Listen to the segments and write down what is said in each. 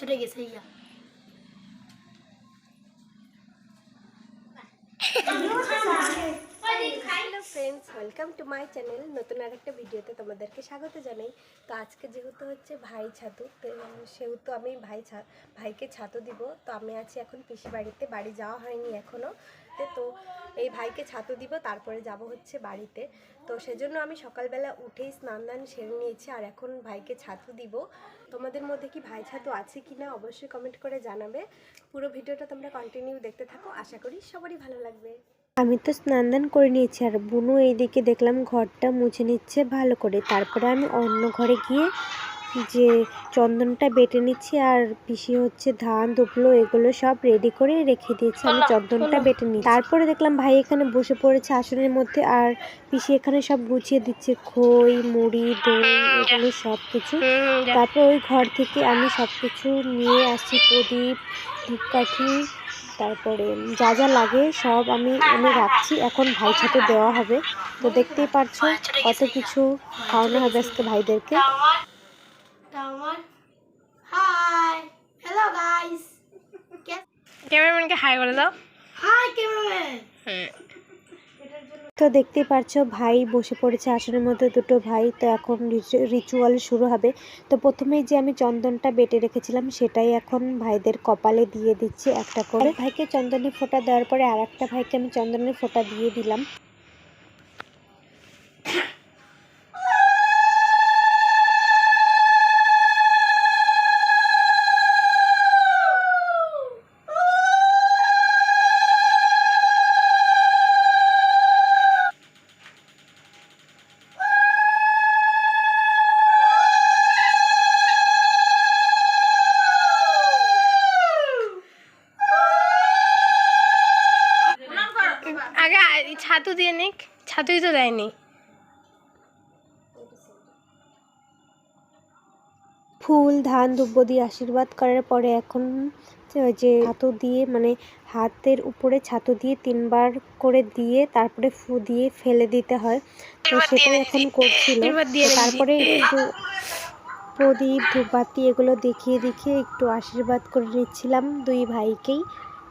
চলে গেছে friends welcome to my channel নতুন আরেকটা ভিডিওতে তোমাদেরকে স্বাগত জানাই। তো আজকে যেহেতু হচ্ছে ভাই ছাতু, তো সেহেতু আমি ভাই ভাইকে ছাতু দিব। তো আমি আছি এখন পিসি বাড়িতে বাড়ি যাওয়া হয়নি এখনও তো এই ভাইকে ছাতু দিব, তারপরে যাব হচ্ছে বাড়িতে। তো সেজন্য আমি সকালবেলা উঠেই স্নান দান সেরে নিয়েছি, আর এখন ভাইকে ছাতু দিব। তোমাদের মধ্যে কি ভাই ছাতু আছে কি না অবশ্যই কমেন্ট করে জানাবে। পুরো ভিডিওটা তোমরা কন্টিনিউ দেখতে থাকো, আশা করি সবারই ভালো লাগবে। আমি তো স্নান দান করে নিয়েছি, আর বুনু এইদিকে দেখলাম ঘরটা মুছে নিচ্ছে ভালো করে। তারপরে আমি অন্য ঘরে গিয়ে যে চন্দনটা বেটে নিচ্ছি আর পিসি হচ্ছে ধান দুবলো এগুলো সব রেডি করে রেখে দিয়েছি। আমি চন্দনটা বেটে নিই তারপরে দেখলাম ভাই এখানে বসে পড়েছে আসনের মধ্যে আর পিসি এখানে সব গুছিয়ে দিচ্ছে। খই মুড়ি দই এগুলো সব কিছু তারপর ওই ঘর থেকে আমি সব কিছু নিয়ে আসছি প্রদীপ ধূপকাঠি তারপরে যা যা লাগে সব আমি এনে রাখছি। এখন ভাই ছাতে দেওয়া হবে। তো দেখতেই পারছ কত কিছু খাওয়ানো হবে আজকে ভাইদেরকে তা আমার হাই হ্যালো গাইস ক্যামেরাম্যানকে হাই বলে দাও। Hi cameraman. তো দেখতেই পারছ ভাই বসে পড়েছে আসনের মধ্যে দুটো ভাই। তো এখন রিচুয়াল শুরু হবে। তো প্রথমেই যে আমি চন্দনটা বেটে রেখেছিলাম সেটাই এখন ভাইদের কপালে দিয়ে দিচ্ছি একটা করে। ভাইকে চন্দনের ফোঁটা দেওয়ার পরে আর একটা ভাইকে আমি চন্দনের ফোঁটা দিয়ে দিলাম। দিয়ে নিক ছাতুই তো দেয়নি। ফুল ধান দুব্য দিয়ে আশীর্বাদ করার পরে এখন যে- ছাতু দিয়ে মানে হাতের উপরে ছাতু দিয়ে তিনবার করে দিয়ে তারপরে ফু দিয়ে ফেলে দিতে হয়। তো সেটাই এখন করছিল। তারপরে একটু প্রদীপ ধূপবাতি এগুলো দেখিয়ে দেখিয়ে একটু আশীর্বাদ করে নিচ্ছিলাম দুই ভাইকেই।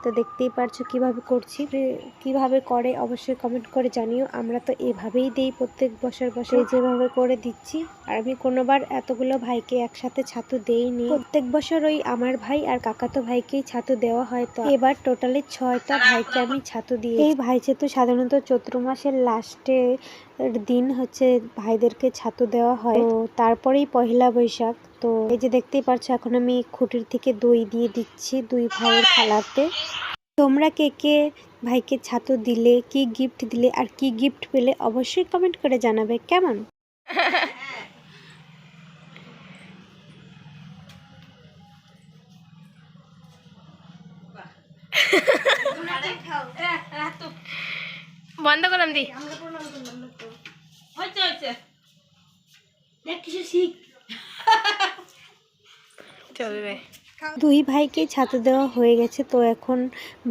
তো দেখতেই পারছ কীভাবে করছি। কীভাবে করে অবশ্যই কমেন্ট করে জানিও। আমরা তো এভাবেই দেই প্রত্যেক বছর বছর। যেভাবে করে দিচ্ছি। আর আমি কোনোবার এতগুলো ভাইকে একসাথে ছাতু দেইনি। প্রত্যেক বছর ওই আমার ভাই আর কাকাতো ভাইকেই ছাতু দেওয়া হয় তো। এবার টোটালি ছয়টা ভাইকে আমি ছাতু দিয়ে এই ভাই ছাতু সাধারণত চৈত্র মাসের লাস্টে দিন হচ্ছে ভাইদেরকে ছাতু দেওয়া হয়। তারপরেই পহেলা বৈশাখ। তো এই যে দেখতেই পারছ, এখন আমি খুঁটির থেকে দই দিয়ে দিচ্ছি, দুই ভাইয়ের খালাতে তোমরা কে কে ভাইকে ছাতু দিলে, কি গিফট দিলে, আর কি গিফট পেলে অবশ্যই কমেন্ট করে জানাবে, কেমন? বন্ধ করলাম দি। হচ্ছে হচ্ছে দেখ কিছু শিখ চলবে দুই ভাইকে ছাতু দেওয়া হয়ে গেছে তো এখন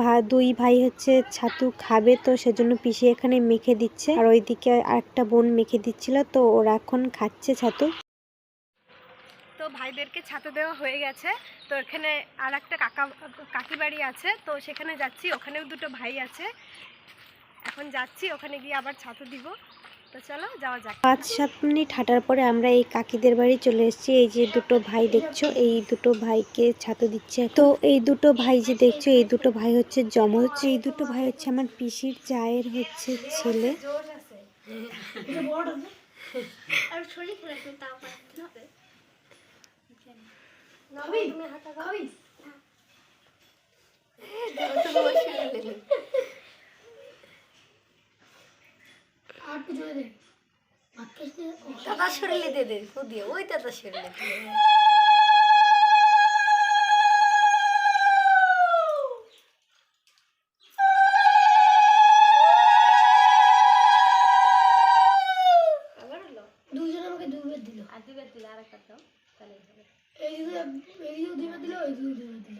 ভা দুই ভাই হচ্ছে ছাতু খাবে তো সেজন্য পিসি এখানে মেখে দিচ্ছে। আর ওইদিকে আরেকটা বোন মেখে দিচ্ছিল তো ওরা এখন খাচ্ছে ছাতু। তো ভাইদেরকে ছাতু দেওয়া হয়ে গেছে তো এখানে আর একটা কাকা কাকি বাড়ি আছে তো সেখানে যাচ্ছি ওখানেও দুটো ভাই আছে। এখন যাচ্ছি ওখানে গিয়ে আবার ছাতু দিব। তো চলো যাওয়া যাক। পাঁচ সাত মিনিট হাঁটার পরে আমরা এই কাকিদের বাড়ি চলে এসেছি। এই যে দুটো ভাই দেখছ এই দুটো ভাইকে ছাতু দিচ্ছে। তো এই দুটো ভাই যে দেখছ এই দুটো ভাই হচ্ছে জমজ এই দুটো ভাই হচ্ছে আমার পিসির চায়ের হচ্ছে ছেলে। খাবি? খাবি? আর একটু দে ভাত খাইস নে? দাদা শরীরে দে দে দিয়ে ওই দাদা শরীরে দুইজন আমাকে দুইবার দিল আর দুবার দিলে আর একটা এই দুইবার দিল ওই দুইবার দিল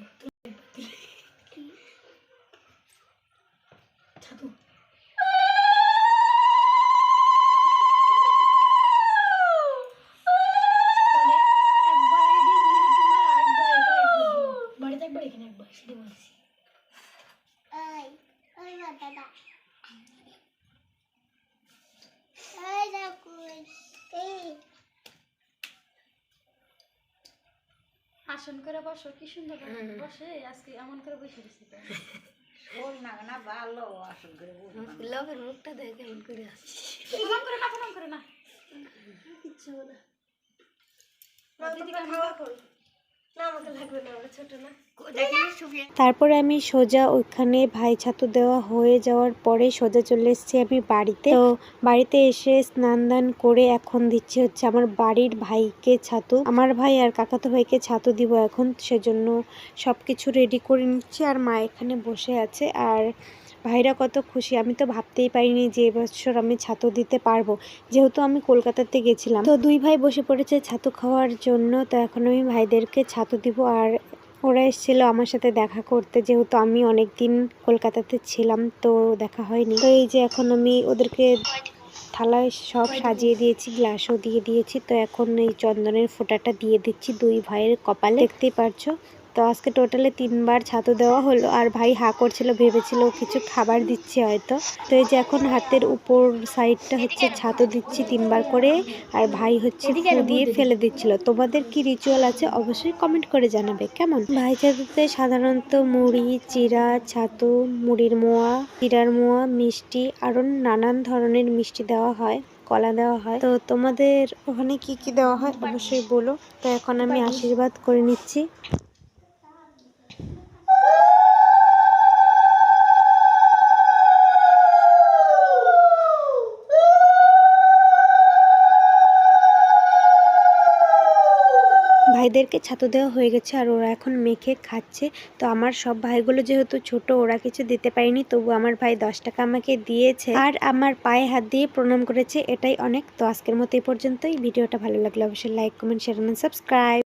ছাতু মানে একবার এদিকে দুইবার দিল, আরেকবার এটা একবার আসন করে বসো কি সুন্দর বসে আজকে এমন করে বসে গেছি না না ভালো আসন করে। লবের মুখটা দেখে কেমন করে আসছে প্রণাম করে না প্রণাম করে না কিচ্ছু না না আমাকে লাগবে না আমরা ছোট না তারপরে আমি সোজা ওইখানে ভাই ছাতু দেওয়া হয়ে যাওয়ার পরে সোজা চলে এসেছি আমি বাড়িতে। তো বাড়িতে এসে স্নান দান করে এখন দিচ্ছি হচ্ছে আমার বাড়ির ভাইকে ছাতু। আমার ভাই আর কাকাতো ভাইকে ছাতু দিব এখন, সেজন্য সব কিছু রেডি করে নিচ্ছি আর মা এখানে বসে আছে। আর ভাইরা কত খুশি, আমি তো ভাবতেই পারিনি যে এবছর আমি ছাতু দিতে পারব। যেহেতু আমি কলকাতাতে গেছিলাম। তো দুই ভাই বসে পড়েছে ছাতু খাওয়ার জন্য, তো এখন আমি ভাইদেরকে ছাতু দিব। আর ওরা এসেছিল আমার সাথে দেখা করতে, যেহেতু আমি অনেক দিন কলকাতাতে ছিলাম, তো দেখা হয়নি। তো এই যে এখন আমি ওদেরকে থালায় সব সাজিয়ে দিয়েছি, গ্লাসও দিয়ে দিয়েছি, তো এখন এই চন্দনের ফোঁটাটা দিয়ে দিচ্ছি দুই ভাইয়ের কপালে। দেখতেই পারছ তো আজকে টোটালে তিনবার ছাতু দেওয়া হলো আর ভাই হা করছিল ভেবেছিল কিছু খাবার দিচ্ছে হয়তো। তো এই যে এখন হাতের উপর সাইডটা হচ্ছে ছাতু দিচ্ছি তিনবার করে আর ভাই হচ্ছে দিয়ে ফেলে দিচ্ছিল। তোমাদের কি রিচুয়াল আছে অবশ্যই কমেন্ট করে জানাবে কেমন? ভাই ছাতুতে সাধারণত মুড়ি চিরা ছাতু মুড়ির মোয়া চিরার মোয়া মিষ্টি আরও নানান ধরনের মিষ্টি দেওয়া হয় কলা দেওয়া হয়। তো তোমাদের ওখানে কি কি দেওয়া হয় অবশ্যই বলো। তো এখন আমি আশীর্বাদ করে নিচ্ছি। ভাইদেরকে ছাতু দেওয়া হয়ে গেছে আর ওরা এখন মেখে খাচ্ছে। তো আমার সব ভাইগুলো যেহেতু ছোট, ওরা কিছু দিতে পারেনি, তবু আমার ভাই দশ টাকা আমাকে দিয়েছে। আর আমার পায়ে হাত দিয়ে প্রণাম করেছে, এটাই অনেক। তো আজকের মতো এই পর্যন্তই। ভিডিওটা ভালো লাগলে অবশ্যই লাইক কমেন্ট শেয়ার সাবস্ক্রাইব